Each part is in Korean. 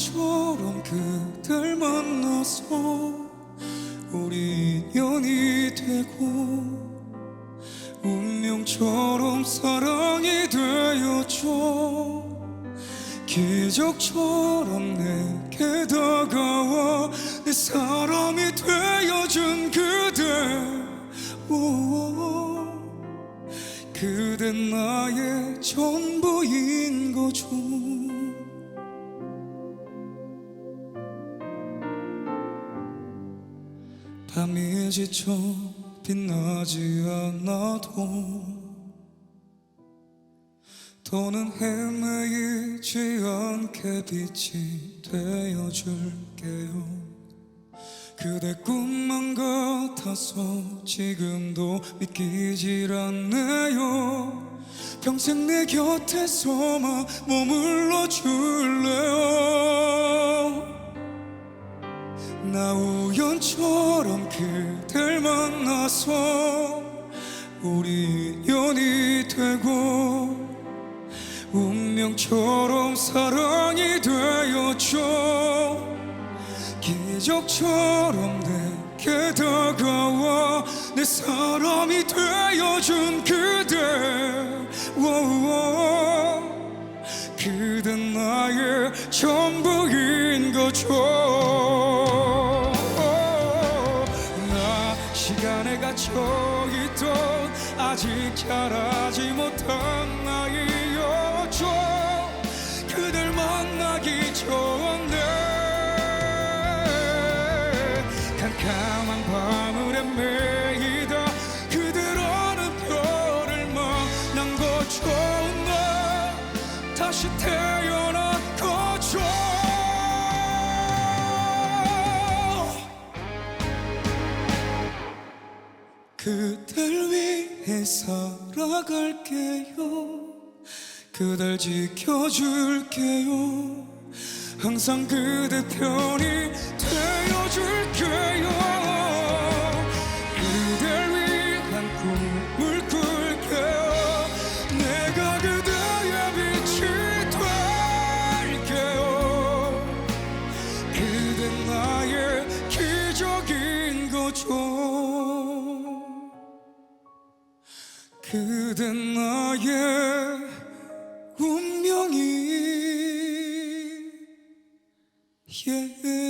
처럼 그댈 만나서 우리 인연이 되고 운명처럼 사랑이 되어줘. 기적처럼 내게 다가와 내 사람이 되어준 그대 오, 그대 나의 전부인 거죠. 밤이 지쳐 빛나지 않아도 더는 헤매이지 않게 빛이 되어줄게요. 그대 꿈만 같아서 지금도 믿기질 않네요. 평생 내 곁에서만 머물러 줄래 그댈 만나서 우리 인연이 되고 운명처럼 사랑이 되었죠 기적처럼 내게 다가와 내 사람이 되어준 그대 시간에 갇혀있던 아직 자라지 못한 나이였죠 그댈 만나기 전에 캄캄한 밤을 헤매이다. 그들 어느 별을 만난 거죠. 나 다시 태 그댈 위해 살아갈게요. 그댈 지켜줄게요. 항상 그대 편이 되어줄게요. 그댈 위한 꿈을 꿀게요. 내가 그대의 빛이 될게요. 그대 나의 기적인 거죠 그대 나의 운명이 예요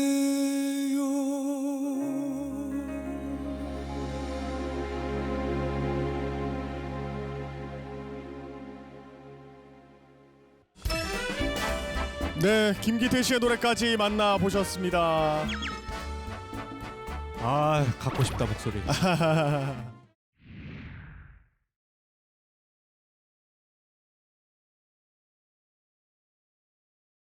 네, 김기태 씨의 노래까지 만나 보셨습니다. 아 갖고 싶다 목소리.